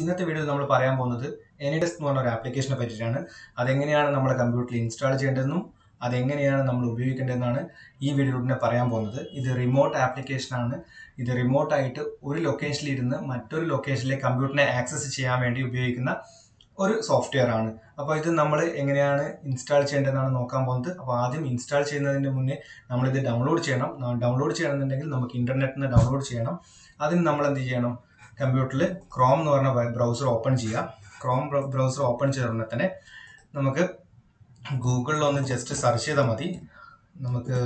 ഇന്നത്തെ വീഡിയോയിൽ നമ്മൾ പറയാൻ പോകുന്നത് എനിഡെസ്ക് എന്ന് പറഞ്ഞ ഒരു ആപ്ലിക്കേഷനെ പറ്റിയിട്ടാണ്. അതെങ്ങനെയാണ് നമ്മുടെ കമ്പ്യൂട്ടറിൽ ഇൻസ്റ്റാൾ ചെയ്യേണ്ടതെന്നും അതെങ്ങനെയാണ് നമ്മൾ ഉപയോഗിക്കേണ്ടതെന്നാണ് ഈ വീഡിയോയിലൂടെ പറയാൻ പോകുന്നത്. ഇത് റിമോട്ട് ആപ്ലിക്കേഷനാണ് ഇത് റിമോട്ടായിട്ട് ഒരു ലൊക്കേഷനിൽ ഇരുന്ന് മറ്റൊരു ലൊക്കേഷനിലെ കമ്പ്യൂട്ടറിനെ ആക്സസ് ചെയ്യാൻ വേണ്ടി ഉപയോഗിക്കുന്ന ഒരു സോഫ്റ്റ്വെയർ ആണ്. അപ്പോൾ ഇത് നമ്മൾ എങ്ങനെയാണ് ഇൻസ്റ്റാൾ ചെയ്യേണ്ടതെന്നാണ് നോക്കാൻ പോകുന്നത്. അപ്പോൾ ആദ്യം ഇൻസ്റ്റാൾ ചെയ്യുന്നതിന് മുന്നേ നമ്മളിത് ഡൗൺലോഡ് ചെയ്യണം. ഡൗൺലോഡ് ചെയ്യണമെന്നുണ്ടെങ്കിൽ നമുക്ക് ഇന്റർനെറ്റിൽ നിന്ന് ഡൗൺലോഡ് ചെയ്യണം. അതിന് നമ്മൾ എന്ത് ചെയ്യണം? കമ്പ്യൂട്ടറിൽ ക്രോം എന്ന് പറഞ്ഞ ബ്രൗസർ ഓപ്പൺ ചെയ്യുക ക്രോം ബ്രൗസർ ഓപ്പൺ ചെയ്ത ഉടനെ തന്നെ നമുക്ക് ഗൂഗിളിൽ ഒന്ന് ജസ്റ്റ് സെർച്ച് ചെയ്താൽ മതി. നമുക്ക്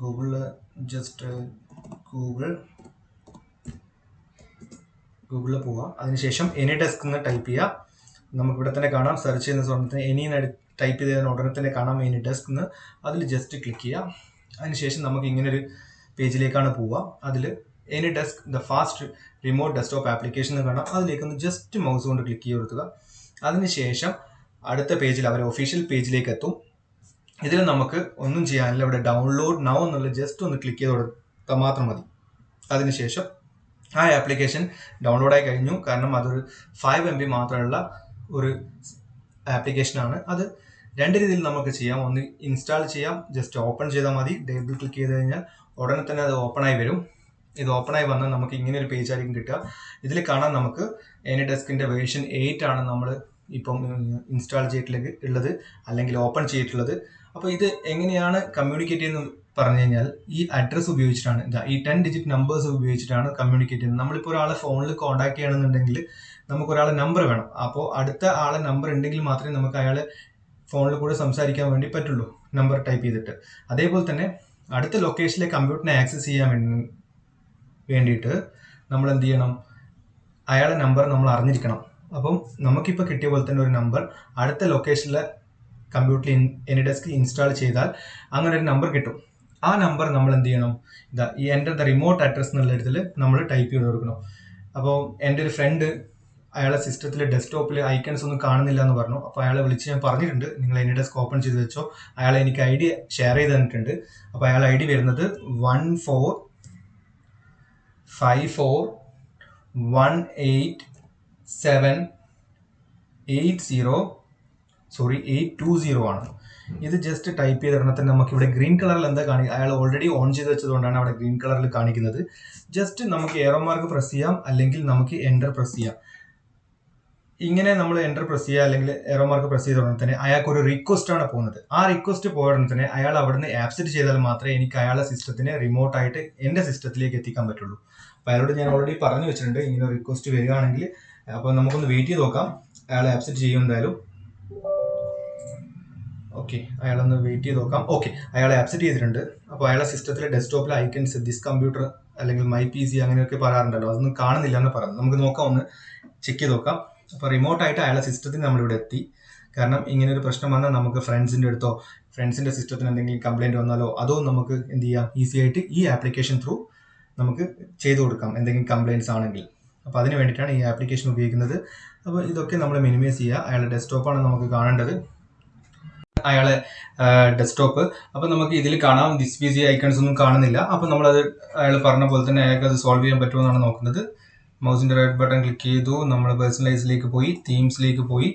ഗൂഗിളിൽ ജസ്റ്റ് ഗൂഗിൾ ഗൂഗിളിൽ പോവാം. അതിനുശേഷം എനി ഡെസ്ക് എന്ന് ടൈപ്പ് ചെയ്യുക നമുക്കിവിടെ തന്നെ കാണാം. സെർച്ച് ചെയ്യുന്ന സമയത്ത് എനി ടൈപ്പ് ചെയ്തതിന് ഉടനെ തന്നെ കാണാം എനി ഡെസ്ക് എന്ന് അതിൽ ജസ്റ്റ് ക്ലിക്ക് ചെയ്യുക അതിനുശേഷം നമുക്ക് ഇങ്ങനൊരു പേജിലേക്കാണ് പോവുക അതിൽ AnyDesk the fast remote desktop application എന്ന് കാണാം. അതിലേക്ക് ഒന്ന് ജസ്റ്റ് മൗസ് കൊണ്ട് ക്ലിക്ക് ചെയ്ത് കൊടുക്കുക. അതിനുശേഷം അടുത്ത പേജിൽ അവർ ഒഫീഷ്യൽ പേജിലേക്ക് എത്തും. ഇതിൽ നമുക്ക് ഒന്നും ചെയ്യാനില്ല. ഇവിടെ ഡൗൺലോഡ് നൗ എന്നുള്ള ജസ്റ്റ് ഒന്ന് ക്ലിക്ക് ചെയ്ത് കൊടുത്താൽ മാത്രം മതി. അതിനുശേഷം ആ ആപ്ലിക്കേഷൻ ഡൗൺലോഡായി കഴിഞ്ഞു. കാരണം അതൊരു ഫൈവ് എം ബി മാത്രമുള്ള ഒരു ആപ്ലിക്കേഷനാണ് അത് രണ്ട് രീതിയിൽ നമുക്ക് ചെയ്യാം. ഒന്ന് ഇൻസ്റ്റാൾ ചെയ്യാം. ജസ്റ്റ് ഓപ്പൺ ചെയ്താൽ മതി. ഡബിൾ ക്ലിക്ക് ചെയ്ത് കഴിഞ്ഞാൽ ഉടനെ തന്നെ അത് ഓപ്പൺ ആയി വരും. ഇത് ഓപ്പൺ ആയി വന്നാൽ നമുക്ക് ഇങ്ങനെ ഒരു പേജ് ആയിരിക്കും കിട്ടുക. ഇതിൽ കാണാൻ നമുക്ക് എനി ഡെസ്കിന്റെ വേർഷൻ എയ്റ്റ് ആണ് നമ്മൾ ഇപ്പം ഇൻസ്റ്റാൾ ചെയ്തിട്ടുള്ളത് ഉള്ളത് അല്ലെങ്കിൽ ഓപ്പൺ ചെയ്തിട്ടുള്ളത്. അപ്പോൾ ഇത് എങ്ങനെയാണ് കമ്മ്യൂണിക്കേറ്റ് ചെയ്യുന്നത് പറഞ്ഞു കഴിഞ്ഞാൽ ഈ അഡ്രസ്സ് ഉപയോഗിച്ചിട്ടാണ് ഇതാ ഈ ടെൻ ഡിജിറ്റ് നമ്പേഴ്സ് ഉപയോഗിച്ചിട്ടാണ് കമ്മ്യൂണിക്കേറ്റ് ചെയ്യുന്നത്. നമ്മളിപ്പോൾ ഒരാളെ ഫോണിൽ കോൺടാക്ട് ചെയ്യണമെന്നുണ്ടെങ്കിൽ നമുക്ക് ഒരാളെ നമ്പർ വേണം. അപ്പോൾ അടുത്ത ആളെ നമ്പർ ഉണ്ടെങ്കിൽ മാത്രമേ നമുക്ക് അയാളെ ഫോണിൽ കൂടെ സംസാരിക്കാൻ വേണ്ടി പറ്റുള്ളൂ നമ്പർ ടൈപ്പ് ചെയ്തിട്ട്. അതേപോലെ തന്നെ അടുത്ത ലൊക്കേഷനിലെ കമ്പ്യൂട്ടറിനെ ആക്സസ് ചെയ്യാൻ വേണ്ടി വേണ്ടിയിട്ട് നമ്മൾ എന്ത് ചെയ്യണം അയാളെ നമ്പർ നമ്മൾ അറിഞ്ഞിരിക്കണം. അപ്പം നമുക്കിപ്പോൾ കിട്ടിയ പോലെ തന്നെ ഒരു നമ്പർ അടുത്ത ലൊക്കേഷനിലെ കമ്പ്യൂട്ടറിൽ എനി ഡെസ്ക് ഇൻസ്റ്റാൾ ചെയ്താൽ അങ്ങനെ ഒരു നമ്പർ കിട്ടും. ആ നമ്പർ നമ്മൾ എന്ത് ചെയ്യണം ഇതാ ഈ എന്റെ ദ റിമോട്ട് അഡ്രസ് എന്നുള്ള ഇടത്തിൽ നമ്മൾ ടൈപ്പ് ചെയ്ത് കൊടുക്കണം. അപ്പോൾ എന്റെ ഒരു ഫ്രണ്ട് അയാളെ സിസ്റ്റത്തിൽ ഡെസ്ക്ടോപ്പിൽ ഐക്കൺസ് ഒന്നും കാണുന്നില്ല എന്ന് പറഞ്ഞു. അപ്പോൾ അയാളെ വിളിച്ച് ഞാൻ പറഞ്ഞിട്ടുണ്ട്. നിങ്ങൾ എനി ഡെസ്ക് ഓപ്പൺ ചെയ്ത് വെച്ചോ. അയാളെ എനിക്ക് ഐ ഡി ഷെയർ ചെയ്ത് തന്നിട്ടുണ്ട്. അപ്പോൾ അയാൾ ഐ ഡി വരുന്നത് one four five four one eight seven eight zero sorry eight two zero ആണ്. ഇത് ജസ്റ്റ് ടൈപ്പ് ചെയ്ത് തന്നെ നമുക്ക് ഇവിടെ ഗ്രീൻ കളറിൽ എന്താ കാണിക്കുക അയാൾ ഓൾറെഡി ഓൺ ചെയ്ത് വെച്ചതുകൊണ്ടാണ് അവിടെ ഗ്രീൻ കളറിൽ കാണിക്കുന്നത്. ജസ്റ്റ് നമുക്ക് എയറോ മാർക്ക് പ്രസ് ചെയ്യാം അല്ലെങ്കിൽ നമുക്ക് എന്റർ പ്രസ് ചെയ്യാം. ഇങ്ങനെ നമ്മൾ എന്റർ പ്രസ് ചെയ്യുക അല്ലെങ്കിൽ എറോ മാർക്ക് പ്രസ് ചെയ്ത ഉടനെ തന്നെ അയാൾക്ക് ഒരു റിക്വസ്റ്റ് ആണ് പോകുന്നത്. ആ റിക്വസ്റ്റ് പോയ ഉടനെ തന്നെ അയാൾ അവിടുന്ന് ആപ്സെറ്റ് ചെയ്താൽ മാത്രമേ എനിക്ക് അയാളെ സിസ്റ്റത്തിനെ റിമോട്ടായിട്ട് എന്റെ സിസ്റ്റത്തിലേക്ക് എത്തിക്കാൻ പറ്റുള്ളൂ. അപ്പോൾ അയാളോട് ഞാൻ ഓൾറെഡി പറഞ്ഞു വെച്ചിട്ടുണ്ട് ഇങ്ങനെ റിക്വസ്റ്റ് വരികയാണെങ്കിൽ അപ്പോൾ നമുക്കൊന്ന് വെയിറ്റ് ചെയ്ത് നോക്കാം. അയാൾ ആപ്സെറ്റ് ചെയ്യും എന്തായാലും. ഓക്കെ അയാളൊന്ന് വെയിറ്റ് ചെയ്ത് നോക്കാം. ഓക്കെ അയാളെ ആപ്സെറ്റ് ചെയ്തിട്ടുണ്ട്. അപ്പോൾ അയാളെ സിസ്റ്റത്തിലെ ഡെസ്ക്ടോപ്പിലെ ഐക്കൺസ് ദിസ് കമ്പ്യൂട്ടർ അല്ലെങ്കിൽ മൈ പി സി അങ്ങനെയൊക്കെ പറയാറുണ്ടല്ലോ. അതൊന്നും കാണുന്നില്ല എന്ന് പറഞ്ഞു. നമുക്ക് നോക്കാം ഒന്ന് ചെക്ക് ചെയ്ത് നോക്കാം. അപ്പോൾ റിമോട്ടായിട്ട് അയാളെ സിസ്റ്റത്തിന് നമ്മളിവിടെ എത്തി. കാരണം ഇങ്ങനെ ഒരു പ്രശ്നം വന്നാൽ നമുക്ക് ഫ്രണ്ട്സിന്റെ അടുത്തോ ഫ്രണ്ട്സിന്റെ സിസ്റ്റത്തിന് എന്തെങ്കിലും കംപ്ലൈന്റ് വന്നാലോ അതോ നമുക്ക് എന്ത് ചെയ്യാം? ഈസി ആയിട്ട് ഈ ആപ്ലിക്കേഷൻ ത്രൂ നമുക്ക് ചെയ്തു കൊടുക്കാം എന്തെങ്കിലും കംപ്ലയിൻസ് ആണെങ്കിൽ. അപ്പോൾ അതിന് വേണ്ടിയിട്ടാണ് ഈ ആപ്ലിക്കേഷൻ ഉപയോഗിക്കുന്നത്. അപ്പോൾ ഇതൊക്കെ നമ്മൾ മിനിമൈസ് ചെയ്യുക. അയാളുടെ ഡെസ്ക്ടോപ്പാണ് നമുക്ക് കാണേണ്ടത്. അയാളെ ഡെസ്ക്ടോപ്പ് അപ്പോൾ നമുക്ക് ഇതിൽ കാണാം പി സി ഐക്കൺസ് ഒന്നും കാണുന്നില്ല. അപ്പോൾ നമ്മളത് അയാൾ പറഞ്ഞ പോലെ തന്നെ അയാൾക്ക് അത് സോൾവ് ചെയ്യാൻ പറ്റുമെന്നാണ് നോക്കുന്നത്. മൗസിന്റെ റെഡ് ബട്ടൺ ക്ലിക്ക് ചെയ്തു. നമ്മൾ പേഴ്സണലൈസിലേക്ക് പോയി തീംസിലേക്ക് പോയി.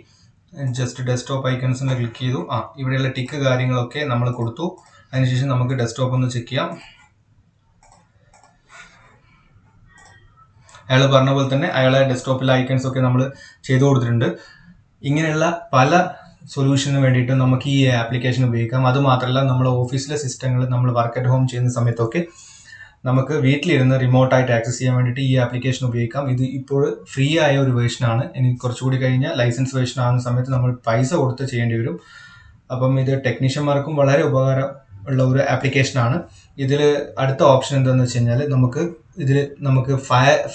ജസ്റ്റ് ഡെസ്ക്ടോപ്പ് ഐക്കൺസിനെ ക്ലിക്ക് ചെയ്തു. ആ ഇവിടെയുള്ള ടിക്ക് കാര്യങ്ങളൊക്കെ നമ്മൾ കൊടുത്തു. അതിനുശേഷം നമുക്ക് ഡെസ്ക്ടോപ്പ് ഒന്ന് ചെക്ക് ചെയ്യാം. അയാൾ പറഞ്ഞ പോലെ തന്നെ അയാളെ ഡെസ്ക്ടോപ്പിലെ ഐക്കൺസ് ഒക്കെ നമ്മൾ ചെയ്തു കൊടുത്തിട്ടുണ്ട്. ഇങ്ങനെയുള്ള പല സൊല്യൂഷന് വേണ്ടിയിട്ട് നമുക്ക് ഈ ആപ്ലിക്കേഷൻ ഉപയോഗിക്കാം. അത് മാത്രമല്ല നമ്മൾ ഓഫീസിലെ സിസ്റ്റങ്ങൾ നമ്മൾ വർക്ക് അറ്റ് ഹോം ചെയ്യുന്ന സമയത്തൊക്കെ നമുക്ക് വീട്ടിലിരുന്ന് റിമോട്ടായിട്ട് ആക്സസ് ചെയ്യാൻ വേണ്ടിയിട്ട് ഈ ആപ്ലിക്കേഷൻ ഉപയോഗിക്കാം. ഇത് ഇപ്പോൾ ഫ്രീ ആയ ഒരു വേർഷനാണ് ഇനി കുറച്ചുകൂടി കഴിഞ്ഞാൽ ലൈസൻസ് വേർഷൻ ആകുന്ന സമയത്ത് നമ്മൾ പൈസ കൊടുത്ത് ചെയ്യേണ്ടി വരും. അപ്പം ഇത് ടെക്നീഷ്യന്മാർക്കും വളരെ ഉപകാരം ഉള്ള ഒരു ആപ്ലിക്കേഷനാണ് ഇതിൽ അടുത്ത ഓപ്ഷൻ എന്താണെന്ന് വെച്ച് കഴിഞ്ഞാൽ നമുക്ക് ഇതിൽ നമുക്ക്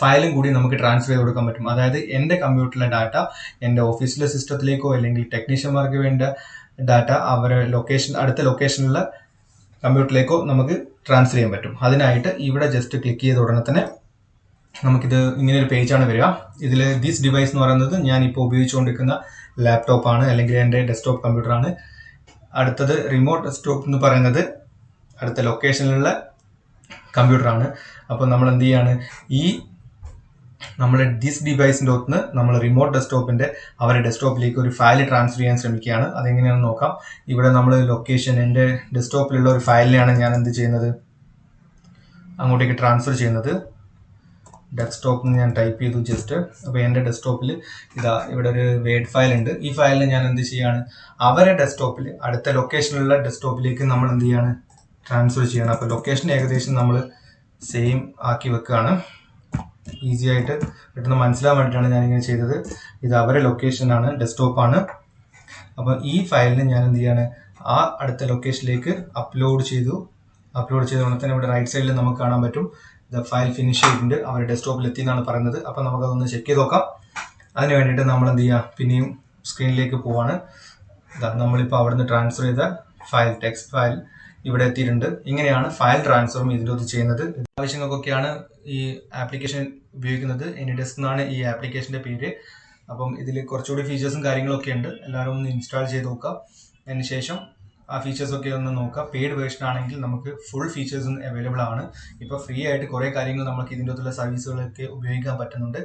ഫയലും കൂടി നമുക്ക് ട്രാൻസ്ഫർ ചെയ്ത് കൊടുക്കാൻ പറ്റും. അതായത് എന്റെ കമ്പ്യൂട്ടറിലെ ഡാറ്റ എന്റെ ഓഫീസിലെ സിസ്റ്റത്തിലേക്കോ അല്ലെങ്കിൽ ടെക്നീഷ്യന്മാർക്ക് വേണ്ട ഡാറ്റ അവരെ ലൊക്കേഷൻ അടുത്ത ലൊക്കേഷനിലുള്ള കമ്പ്യൂട്ടറിലേക്കോ നമുക്ക് ട്രാൻസ്ഫർ ചെയ്യാൻ പറ്റും. അതിനായിട്ട് ഇവിടെ ജസ്റ്റ് ക്ലിക്ക് ചെയ്ത ഉടനെ തന്നെ നമുക്കിത് ഇങ്ങനെ ഒരു പേജാണ് വരിക. ഇതിൽ ദിസ് ഡിവൈസ് എന്ന് പറയുന്നത് ഞാൻ ഇപ്പോൾ ഉപയോഗിച്ചുകൊണ്ടിരിക്കുന്ന ലാപ്ടോപ്പാണ് അല്ലെങ്കിൽ എന്റെ ഡെസ്ക്ടോപ്പ് കമ്പ്യൂട്ടറാണ് അടുത്തത് റിമോട്ട് ഡെസ്ക്ടോപ്പ് എന്ന് പറയുന്നത് അടുത്ത ലൊക്കേഷനിലുള്ള കമ്പ്യൂട്ടറാണ് അപ്പോൾ നമ്മൾ എന്ത് ചെയ്യാണ്? ഈ നമ്മൾ ദിസ് ഡിവൈസിന്റെ ഒത്തുനിന്ന് നമ്മൾ റിമോട്ട് ഡെസ്ക്ടോപ്പിന്റെ അവരുടെ ഡെസ്ക്ടോപ്പിലേക്ക് ഒരു ഫയൽ ട്രാൻസ്ഫർ ചെയ്യാൻ ശ്രമിക്കുകയാണ്. അതെങ്ങനെയാണെന്ന് നോക്കാം. ഇവിടെ നമ്മൾ ലൊക്കേഷൻ എന്റെ ഡെസ്ക്ടോപ്പിലുള്ള ഒരു ഫയലിനെയാണ് ഞാൻ എന്ത് ചെയ്യുന്നത്? അങ്ങോട്ടേക്ക് ട്രാൻസ്ഫർ ചെയ്യുന്നത്. ഡെസ്ക്ടോപ്പിൽ ഞാൻ ടൈപ്പ് ചെയ്തു ജസ്റ്റ് അപ്പോൾ എന്റെ ഡെസ്ക്ടോപ്പിൽ ഇതാ ഇവിടെ ഒരു വേഡ് ഫയൽ ഉണ്ട്. ഈ ഫയലിൽ ഞാൻ എന്ത് ചെയ്യാണ് അവരെ ഡെസ്ക്ടോപ്പിൽ അടുത്ത ലൊക്കേഷനിലുള്ള ഡെസ്ക്ടോപ്പിലേക്ക് നമ്മൾ എന്ത് ചെയ്യാണ് ട്രാൻസ്ഫർ ചെയ്യണം അപ്പോൾ ലൊക്കേഷൻ ഏകദേശം നമ്മൾ സെയിം ആക്കി വെക്കുകയാണ്. ഈസി ആയിട്ട് പെട്ടെന്ന് മനസ്സിലാൻ വേണ്ടിയിട്ടാണ് ഞാനിങ്ങനെ ചെയ്തത്. ഇത് അവരെ ലൊക്കേഷനാണ് ആണ് അപ്പോൾ ഈ ഫയലിന് ഞാൻ എന്ത് ചെയ്യാണ് ആ അടുത്ത ലൊക്കേഷനിലേക്ക് അപ്ലോഡ് ചെയ്തു. അപ്ലോഡ് ചെയ്ത ഉടനെ തന്നെ ഇവിടെ റൈറ്റ് സൈഡിൽ നമുക്ക് കാണാൻ പറ്റും. ദ ഫയൽ ഫിനിഷ് ചെയ്തിട്ടുണ്ട് അവർ ഡെസ്ക്ടോപ്പിൽ എത്തി എന്നാണ് പറയുന്നത്. അപ്പോൾ നമുക്കതൊന്ന് ചെക്ക് ചെയ്ത് നോക്കാം. അതിന് വേണ്ടിയിട്ട് നമ്മൾ എന്ത് ചെയ്യുക പിന്നെയും സ്ക്രീനിലേക്ക് പോവാണ്. നമ്മളിപ്പോൾ അവിടുന്ന് ട്രാൻസ്ഫർ ചെയ്ത ഫയൽ ടെക്സ്റ്റ് ഫയൽ ഇവിടെ എത്തിയിട്ടുണ്ട്. ഇങ്ങനെയാണ് ഫയൽ ട്രാൻസ്ഫറും ഇതിന്റെ അത് ചെയ്യുന്നത്. ആവശ്യങ്ങൾക്കൊക്കെയാണ് ഈ ആപ്ലിക്കേഷൻ ഉപയോഗിക്കുന്നത്. എനി ഡെസ്ക് എന്നാണ് ഈ ആപ്ലിക്കേഷന്റെ പേര്. അപ്പം ഇതിൽ കുറച്ചുകൂടി ഫീച്ചേഴ്സും കാര്യങ്ങളൊക്കെ ഉണ്ട്. എല്ലാവരും ഒന്ന് ഇൻസ്റ്റാൾ ചെയ്ത് നോക്കുക അതിന് ശേഷം ആ ഫീച്ചേഴ്സൊക്കെ ഒന്ന് നോക്കുക പെയ്ഡ് വേർഷൻ ആണെങ്കിൽ നമുക്ക് ഫുൾ ഫീച്ചേഴ്സും അവൈലബിൾ ആണ്. ഇപ്പോൾ ഫ്രീ ആയിട്ട് കുറേ കാര്യങ്ങൾ നമുക്ക് ഇതിന്റെ അകത്തുള്ള സർവീസുകളൊക്കെ ഉപയോഗിക്കാൻ പറ്റുന്നുണ്ട്.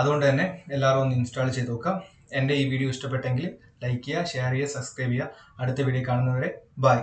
അതുകൊണ്ട് തന്നെ എല്ലാവരും ഒന്ന് ഇൻസ്റ്റാൾ ചെയ്ത് നോക്കുക എന്റെ ഈ വീഡിയോ ഇഷ്ടപ്പെട്ടെങ്കിൽ ലൈക്ക് ചെയ്യുക ഷെയർ ചെയ്യുക സബ്സ്ക്രൈബ് ചെയ്യുക. അടുത്ത വീഡിയോ കാണുന്നവരെ ബൈ